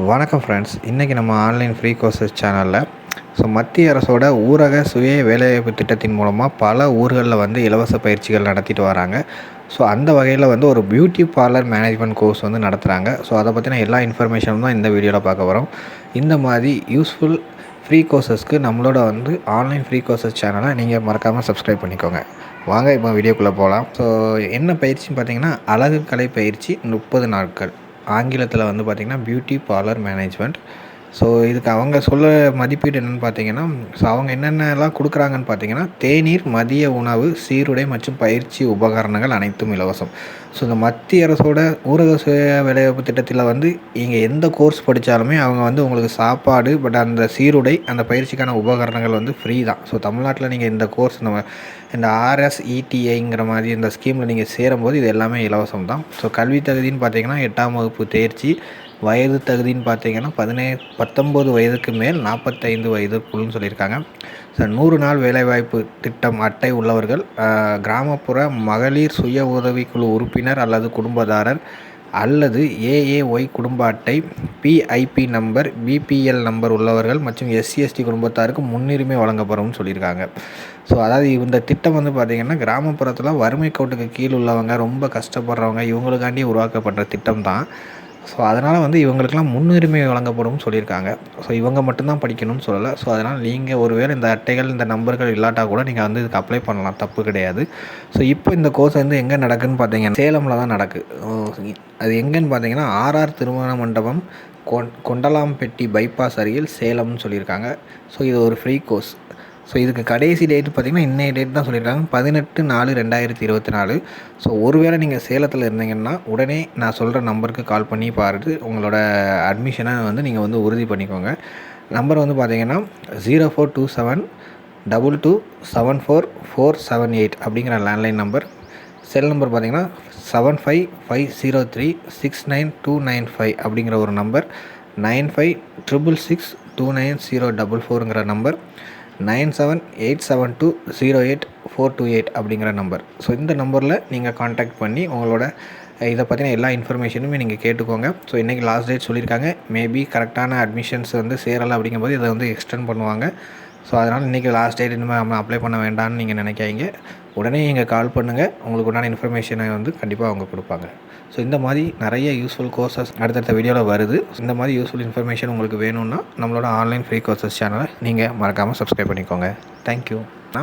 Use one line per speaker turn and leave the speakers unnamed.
வணக்கம் ஃப்ரெண்ட்ஸ் இன்றைக்கி நம்ம ஆன்லைன் ஃப்ரீ கோர்சஸ் சேனலில் ஸோ மத்திய அரசோட ஊரக சுய வேலைவாய்ப்பு திட்டத்தின் மூலமாக பல ஊர்களில் வந்து இலவச பயிற்சிகள் நடத்திட்டு வராங்க. ஸோ அந்த வகையில் வந்து ஒரு பியூட்டி பார்லர் மேனேஜ்மெண்ட் கோர்ஸ் வந்து நடத்துகிறாங்க ஸோ அதை பற்றின எல்லா இன்ஃபர்மேஷனும் தான் இந்த வீடியோவில் பார்க்க வரோம் இந்த மாதிரி யூஸ்ஃபுல் ஃப்ரீ கோர்சஸ்க்கு நம்மளோட வந்து ஆன்லைன் ஃப்ரீ கோர்சஸ் சேனலை நீங்கள் மறக்காமல் சப்ஸ்கிரைப் பண்ணிக்கோங்க. வாங்க இப்போ வீடியோக்குள்ளே போகலாம் ஸோ என்ன பயிற்சின்னு பார்த்தீங்கன்னா அழகு கலை பயிற்சி முப்பது நாட்கள். ஆங்கிலத்தில் வந்து பார்த்திங்கன்னா பியூட்டி பார்லர் மேனேஜ்மெண்ட் ஸோ இதுக்கு அவங்க சொல்ல மதிப்பீடு என்னென்னு பார்த்தீங்கன்னா ஸோ அவங்க என்னென்னலாம் கொடுக்குறாங்கன்னு பார்த்தீங்கன்னா தேநீர் மதிய உணவு சீருடை மற்றும் பயிற்சி உபகரணங்கள் அனைத்தும் இலவசம். ஸோ இந்த மத்திய அரசோட ஊரக சுய வேலைவாய்ப்பு திட்டத்தில் வந்து இங்கே எந்த கோர்ஸ் படித்தாலுமே அவங்க வந்து உங்களுக்கு சாப்பாடு பட் அந்த சீருடை அந்த பயிற்சிக்கான உபகரணங்கள் வந்து ஃப்ரீ தான். ஸோ தமிழ்நாட்டில் நீங்கள் இந்த கோர்ஸ் நம்ம இந்த ஆர்எஸ்இடிஐங்கிற மாதிரி இந்த ஸ்கீமில் நீங்கள் சேரும்போது இது எல்லாமே இலவசம் தான். ஸோ கல்வி தகுதின்னு பார்த்தீங்கன்னா எட்டாம் வகுப்பு தேர்ச்சி வயது தகுதின்னு பார்த்தீங்கன்னா பதினே பத்தொம்போது வயதுக்கு மேல் நாற்பத்தைந்து வயதுக்குள்னு சொல்லியிருக்காங்க. ஸோ நூறு நாள் வேலைவாய்ப்பு திட்டம் அட்டை உள்ளவர்கள் கிராமப்புற மகளிர் சுய உதவிக்குழு உறுப்பினர் அல்லது குடும்பதாரர் அல்லது ஏஏஒய் குடும்ப அட்டை பிஐபி நம்பர் பிபிஎல் நம்பர் உள்ளவர்கள் மற்றும் எஸ்சிஎஸ்டி குடும்பத்தாருக்கு முன்னுரிமை வழங்கப்படும்னு சொல்லியிருக்காங்க. ஸோ அதாவது இந்த திட்டம் வந்து பார்த்திங்கன்னா கிராமப்புறத்தில் வறுமை கோட்டுக்கு கீழ் உள்ளவங்க ரொம்ப கஷ்டப்படுறவங்க இவங்களுக்காண்டி உருவாக்கப்படுற திட்டம் தான் ஸோ அதனால் வந்து இவங்களுக்கெல்லாம் முன்னுரிமை வழங்கப்படும் சொல்லியிருக்காங்க. ஸோ இவங்க மட்டும்தான் படிக்கணும்னு சொல்லலை. ஸோ அதனால் நீங்கள் ஒருவேளை இந்த அட்டைகள் இந்த நம்பர்கள் இல்லாட்டா கூட நீங்கள் வந்து இதுக்கு அப்ளை பண்ணலாம். தப்பு கிடையாது. ஸோ இப்போ இந்த கோர்ஸ் வந்து எங்கே நடக்குதுன்னு பார்த்தீங்கன்னா சேலமில் தான் நடக்குது அது எங்கேன்னு பார்த்தீங்கன்னா ஆர்ஆர் திருமண மண்டபம் கொண்டலாம்பெட்டி பைபாஸ் அருகில் சேலம்னு சொல்லியிருக்காங்க. ஸோ இது ஒரு ஃப்ரீ கோர்ஸ் ஸோ இதுக்கு கடைசி டேட் பார்த்திங்கன்னா இன்றைய டேட் தான் சொல்லியிருக்காங்க. பதினெட்டு நாலு ரெண்டாயிரத்தி இருபத்தி நாலு. ஸோ ஒருவேளை நீங்கள் சேலத்தில் இருந்தீங்கன்னா உடனே நான் சொல்கிற நம்பருக்கு கால் பண்ணி பார்த்து உங்களோட அட்மிஷனை வந்து நீங்கள் வந்து உறுதி பண்ணிக்கோங்க. நம்பர் வந்து பார்த்தீங்கன்னா zero four two seven double two seven four four seven eight அப்படிங்கிற லேண்ட்லைன் நம்பர் செல் நம்பர் பார்த்தீங்கன்னா seven five five zero three six nine two nine five அப்படிங்கிற ஒரு number nine five triple six two nine zero double ஃபோருங்கிற number nine seven eight seven two zero eight four two eight அப்படிங்கிற number so இந்த நம்பரில் நீங்கள் contact பண்ணி உங்களோட இதை பற்றின எல்லா இன்ஃபர்மேஷனுமே நீங்கள் கேட்டுக்கோங்க. ஸோ இன்றைக்கி லாஸ்ட் டேட் சொல்லியிருக்காங்க. மேபி கரெக்டான அட்மிஷன்ஸ் வந்து சேரலை அப்படிங்கும்போது இதை வந்து எக்ஸ்டெண்ட் பண்ணுவாங்க. ஸோ அதனால் இன்றைக்கி லாஸ்ட் டேட் இனிமேல் நம்ம அப்ளை பண்ண வேண்டாம்னு நீங்கள் நினைக்காதீங்க. உடனே நீங்கள் கால் பண்ணுங்கள் உங்களுக்கு உண்டான இன்ஃபர்மேஷனை வந்து கண்டிப்பாக அவங்க கொடுப்பாங்க. ஸோ இந்த மாதிரி நிறைய யூஸ்ஃபுல் கோர்சஸ் அடுத்தடுத்த வீடியோவில் வருது. இந்த மாதிரி யூஸ்ஃபுல் இன்ஃபர்மேஷன் உங்களுக்கு வேணும்னா நம்மளோட ஆன்லைன் ஃப்ரீ கோர்சஸ் சேனலை நீங்கள் மறக்காமல் சப்ஸ்கிரைப் பண்ணிக்கோங்க. தேங்க்யூ